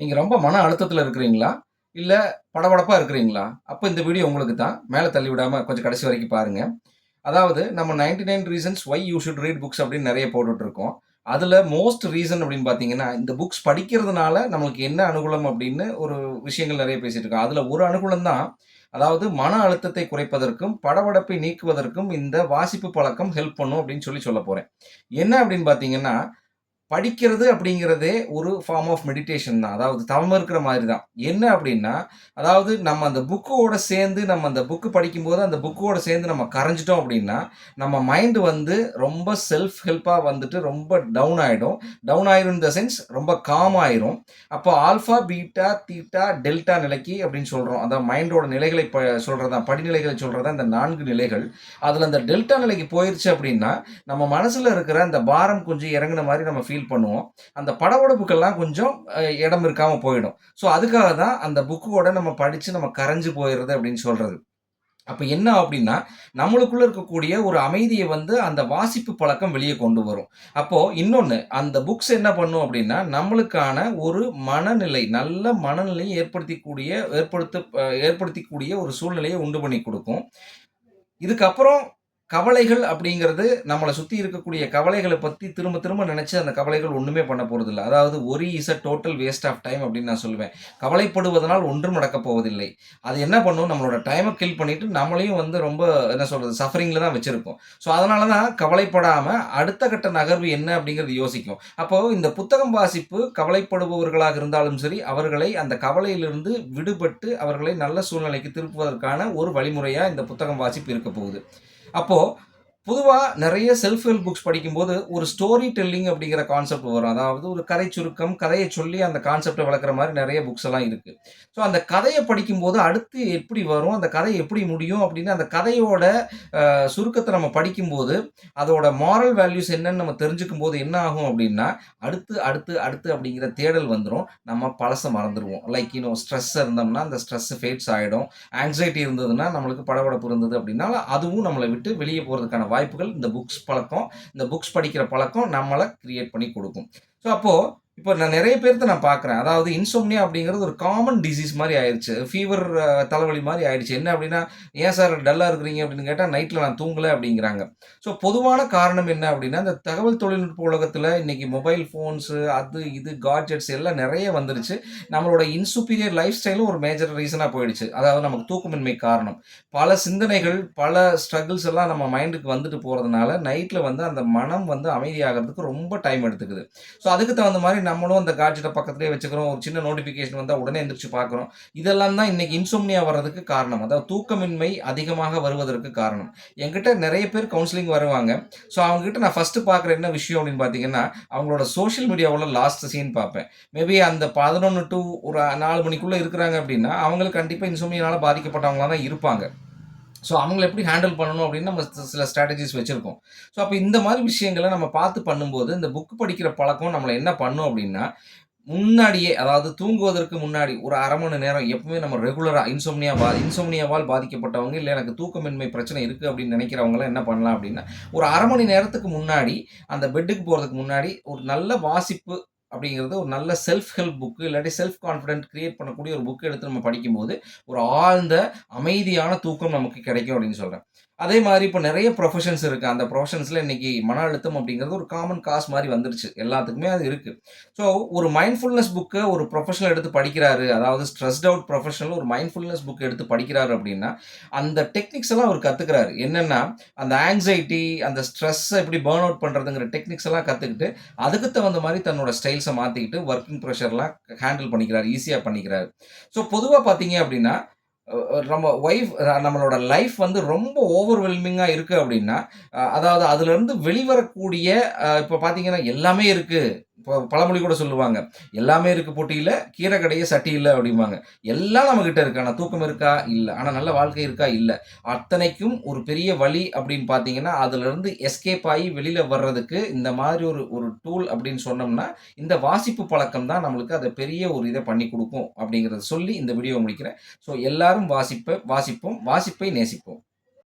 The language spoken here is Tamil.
நீங்கள் ரொம்ப மன அழுத்தத்தில் இருக்கிறீங்களா? இல்லை படபடப்பாக இருக்கிறீங்களா? அப்போ இந்த வீடியோ உங்களுக்கு தான். மேலே தள்ளி விடாமல் கொஞ்சம் கடைசி வரைக்கும் பாருங்கள் அதாவது நம்ம 99 reasons why you should read books அப்படின்னு நிறைய போட்டுட்ருக்கோம் அதில் மோஸ்ட் ரீசன் அப்படின்னு பார்த்தீங்கன்னா, இந்த புக்ஸ் படிக்கிறதுனால நம்மளுக்கு என்ன அனுகூலம் அப்படின்னு ஒரு விஷயங்கள் நிறைய பேசிகிட்டு இருக்கோம். அதில் ஒரு அனுகூலம் தான், அதாவது மன அழுத்தத்தை குறைப்பதற்கும், படபடப்பை நீக்குவதற்கும் இந்த வாசிப்பு பழக்கம் ஹெல்ப் பண்ணும் அப்படின்னு சொல்லி சொல்லப் போகிறேன் என்ன அப்படின்னு பார்த்தீங்கன்னா, படிக்கிறது அப்படிங்கிறதே ஒரு ஃபார்ம் ஆஃப் மெடிடேஷன் தான். அதாவது தவம் இருக்கிற மாதிரி தான். என்ன அப்படின்னா, அதாவது நம்ம அந்த புக்கோட சேர்ந்து நம்ம அந்த புக்கு படிக்கும்போது, அந்த புக்கோட சேர்ந்து நம்ம கரைஞ்சிட்டோம் அப்படின்னா, நம்ம மைண்டு வந்து ரொம்ப செல்ஃப் ஹெல்ப்பாக வந்துட்டு ரொம்ப டவுன் ஆகிடும் டவுன் ஆயிரும் இந்த த சென்ஸ் ரொம்ப காம் ஆயிரும். அப்போ ஆல்ஃபா, பீட்டா, தீட்டா, டெல்டா நிலைக்கு அப்படின்னு சொல்கிறோம் அதான் மைண்டோட நிலைகளை ப சொல்கிறதா படிநிலைகளை சொல்கிறதா தான் இந்த நான்கு நிலைகள். அதில் அந்த டெல்டா நிலைக்கு போயிடுச்சு அப்படின்னா, நம்ம மனசில் இருக்கிற அந்த பாரம் கொஞ்சம் இறங்குன மாதிரி நம்ம ஃபீல் பண்ணுவோம். அந்த படபடப்புக்கெல்லாம் கொஞ்சம் இடம் இருக்காமல் போயிடும். ஸோ அதுக்காக தான் அந்த புக்கோட நம்ம படித்து நம்ம கரைஞ்சு போயிடுறது அப்படின்னு சொல்கிறது அப்போ என்ன அப்படின்னா, நம்மளுக்குள்ளே இருக்கக்கூடிய ஒரு அமைதியை வந்து அந்த வாசிப்பு பழக்கம் வெளியே கொண்டு வரும். அப்போது இன்னொன்று அந்த புக்ஸ் என்ன பண்ணும் அப்படின்னா, நம்மளுக்கான ஒரு மனநிலை, நல்ல மனநிலையை ஏற்படுத்திக்கூடிய ஏற்படுத்த ஏற்படுத்திக்கூடிய ஒரு சூழ்நிலையை உண்டு பண்ணி கொடுக்கும் இதுக்கப்புறம் கவலைகள் அப்படிங்கிறது நம்மளை சுற்றி இருக்கக்கூடிய கவலைகளை பற்றி திரும்ப திரும்ப நினச்சி அந்த கவலைகள் ஒன்றுமே பண்ண போகிறதில்ல அதாவது ஒரு is a total waste of time" அப்படின்னு நான் சொல்லுவேன். கவலைப்படுவதனால் ஒன்றும் நடக்கப் போவதில்லை. அது என்ன பண்ணும், நம்மளோட டைமை கில் பண்ணிவிட்டு நம்மளையும் வந்து ரொம்ப என்ன சொல்கிறது சஃபரிங்கில் தான் வச்சுருக்கோம் ஸோ அதனால தான் கவலைப்படாமல் அடுத்த கட்ட நகர்வு என்ன அப்படிங்கிறது யோசிக்கும். அப்போது இந்த புத்தகம் வாசிப்பு கவலைப்படுபவர்களாக இருந்தாலும் சரி, அவர்களை அந்த கவலையிலிருந்து விடுபட்டு அவர்களை நல்ல சூழ்நிலைக்கு திருப்புவதற்கான ஒரு வழிமுறையாக இந்த புத்தகம் வாசிப்பு இருக்க போகுது. அப்போது பொதுவாக நிறைய செல்ஃப் ஹெல்ப் புக்ஸ் படிக்கும்போது, ஒரு ஸ்டோரி டெல்லிங் அப்படிங்கிற கான்செப்ட் வரும். அதாவது ஒரு கதை சுருக்கம், கதையை சொல்லி அந்த கான்செப்டை வளர்க்குற மாதிரி நிறைய புக்ஸ் எல்லாம் இருக்கு. ஸோ அந்த கதையை படிக்கும்போது அடுத்து எப்படி வரும், அந்த கதை எப்படி முடியும் அப்படின்னு அந்த கதையோட சுருக்கத்தை நம்ம படிக்கும்போது, அதோட மாரல் வேல்யூஸ் என்னன்னு நம்ம தெரிஞ்சுக்கும்போது என்ன ஆகும் அப்படின்னா, அடுத்து, அடுத்து, அடுத்து அப்படிங்கிற தேடல் வந்துடும் நம்ம பழசை மறந்துடுவோம் லைக் இன்னும் ஸ்ட்ரெஸ் இருந்தோம்னா, அந்த ஸ்ட்ரெஸ் ஃபேட்ஸ் ஆகிடும் ஆங்ஸைட்டி இருந்ததுன்னா, நம்மளுக்கு படபடப்பு இருந்தது அப்படின்னா, அதுவும் நம்மளை விட்டு வெளியே போகிறதுக்கான வாய்ப்புகள் இந்த புக்ஸ் பழக்கம், இந்த புக்ஸ் படிக்கிற பழக்கம் நம்மளை கிரியேட் பண்ணி கொடுக்கும். ஸோ அப்போது இப்போ நான் நிறைய பேர்த்த நான் பார்க்குறேன். அதாவது இன்சோம்னியா அப்படிங்கிறது ஒரு காமன் டிசீஸ் மாதிரி ஆயிடுச்சு ஃபீவர் தலைவலி மாதிரி ஆயிடுச்சு. என்ன அப்படின்னா, "ஏன் சார் டல்லாக இருக்கிறீங்க?" அப்படின்னு கேட்டால் நைட்டில் நான் தூங்கலை அப்படிங்கிறாங்க. ஸோ பொதுவான காரணம் என்ன அப்படின்னா, இந்த தகவல் தொழில்நுட்ப உலகத்தில் இன்னைக்கு மொபைல் ஃபோன்ஸு அது இது காட்ஜெட்ஸ் எல்லாம் நிறைய வந்துருச்சு. நம்மளோட இன்சுப்பீரியர் லைஃப் ஸ்டைலும் ஒரு மேஜர் ரீசனாக போயிடுச்சு. அதாவது நமக்கு தூக்கமின்மை காரணம். பல சிந்தனைகள், பல ஸ்ட்ரகிள்ஸ் எல்லாம் நம்ம மைண்டுக்கு வந்துட்டு போகிறதுனால நைட்டில் வந்து அந்த மனம் வந்து அமைதியாகிறதுக்கு ரொம்ப டைம் எடுத்துக்குது. ஸோ அதுக்கு தகுந்த மாதிரி நம்மளும் அந்த காட்ஜெட்டை பக்கத்துலேயே வச்சுக்கிறோம். ஒரு சின்ன நோட்டிஃபிகேஷன் வந்தால் உடனே எந்திரிச்சு பார்க்குறோம். இதெல்லாம் தான் இன்றைக்கி இன்சோம்னியா வர்றதுக்கு காரணம். அதாவது தூக்கமின்மை அதிகமாக வருவதற்கு காரணம். என்கிட்ட நிறைய பேர் கவுன்சிலிங் வருவாங்க. ஸோ அவங்ககிட்ட நான் ஃபஸ்ட்டு பார்க்குற என்ன விஷயம் அப்படின்னு பார்த்தீங்கன்னா, அவங்களோட சோஷியல் மீடியாவில் லாஸ்ட் சீன் பார்ப்பேன். மேபி அந்த 11 டூ ஒரு நாலு மணிக்குள்ளே இருக்கிறாங்க அப்படின்னா, அவங்களுக்கு கண்டிப்பாக இன்சோம்னியானால பாதிக்கப்பட்டவங்களா தான் இருப்பாங்க. ஸோ அவங்கள எப்படி ஹேண்டில் பண்ணணும் அப்படின்னு நம்ம சில ஸ்ட்ராட்டஜிஸ் வச்சுருக்கோம். ஸோ அப்போ இந்த மாதிரி விஷயங்கள நம்ம பார்த்து பண்ணும்போது, இந்த புக் படிக்கிற பழக்கம் நம்மளை என்ன பண்ணும் அப்படின்னா, முன்னாடியே அதாவது தூங்குவதற்கு முன்னாடி ஒரு அரை மணி நேரம் எப்பவுமே நம்ம ரெகுலராக இன்சோம்னியா பா இன்சோம்னியாவால் பாதிக்கப்பட்டவங்க, இல்லை எனக்கு தூக்கமின்மை பிரச்சனை இருக்குது அப்படின்னு நினைக்கிறவங்களாம் என்ன பண்ணலாம் அப்படின்னா, ஒரு அரை மணி நேரத்துக்கு முன்னாடி, அந்த பெட்டுக்கு போகிறதுக்கு முன்னாடி ஒரு நல்ல வாசிப்பு அப்படிங்கிறது ஒரு நல்ல செல்ஃப் ஹெல்ப் புக்கு இல்லாட்டி செல்ஃப் கான்ஃபிடென்ட் கிரியேட் பண்ணக்கூடிய ஒரு புக்கு எடுத்து நம்ம படிக்கும்போது, ஒரு ஆழ்ந்த அமைதியான தூக்கம் நமக்கு கிடைக்கும் அப்படின்னு சொல்றேன். அதே மாதிரி இப்போ நிறைய ப்ரொஃபஷன்ஸ் இருக்குது அந்த ப்ரொஃபஷன்ஸில் இன்றைக்கி மன அழுத்தம் அப்படிங்கிறது ஒரு காமன் காஸ் மாதிரி வந்துருச்சு. எல்லாத்துக்குமே அது இருக்குது ஸோ ஒரு மைண்ட்ஃபுல்னஸ் புக்கை ஒரு ப்ரொஃபஷனல் எடுத்து படிக்கிறாரு. அதாவது ஸ்ட்ரெஸ்ட் அவுட் ப்ரொஃபஷனல் ஒரு மைண்ட்ஃபுல்னஸ் புக் எடுத்து படிக்கிறாரு அப்படின்னா, அந்த டெக்னிக்ஸ் எல்லாம் அவர் கற்றுக்கிறாரு என்னென்னா அந்த ஆங்ஸைட்டி, அந்த ஸ்ட்ரெஸ்ஸை எப்படி பர்ன் அவுட் பண்ணுறதுங்கிற டெக்னிக்ஸ் எல்லாம் கற்றுக்கிட்டு அதுக்கு தகுந்த மாதிரி தன்னோட ஸ்டைல்ஸை மாற்றிக்கிட்டு ஒர்க்கிங் ப்ரெஷர்லாம் ஹேண்டில் பண்ணிக்கிறார். ஈஸியாக பண்ணிக்கிறார். ஸோ பொதுவாக பார்த்தீங்க அப்படின்னா, நம்ம ஒய்ஃப் நம்மளோட லைஃப் வந்து ரொம்ப ஓவர்வெல்மிங்காக இருக்குது அப்படின்னா, அதாவது அதுலேருந்து வெளிவரக்கூடிய இப்போ பார்த்தீங்கன்னா, எல்லாமே இருக்குது இப்போ பழமொழி கூட சொல்லுவாங்க. "எல்லாமே இருக்கு போட்டியில் கீரை கடைய சட்டி இல்லை அப்படிம்பாங்க. எல்லாம் நம்மக்கிட்ட இருக்கு. ஆனால் தூக்கம் இருக்கா? இல்லை ஆனால் நல்ல வாழ்க்கை இருக்கா? இல்லை அத்தனைக்கும் ஒரு பெரிய வழி அப்படின்னு பார்த்தீங்கன்னா, அதுலேருந்து எஸ்கேப் ஆகி வெளியில் வர்றதுக்கு இந்த மாதிரி ஒரு ஒரு டூல் அப்படின்னு சொன்னோம்னா, இந்த வாசிப்பு பழக்கம் தான் நம்மளுக்கு அதை பெரிய ஒரு இதை பண்ணி கொடுக்கும் அப்படிங்கிறத சொல்லி இந்த வீடியோ முடிக்கிறேன். ஸோ எல்லாரும் வாசிப்பை வாசிப்போம். வாசிப்பை நேசிப்போம்.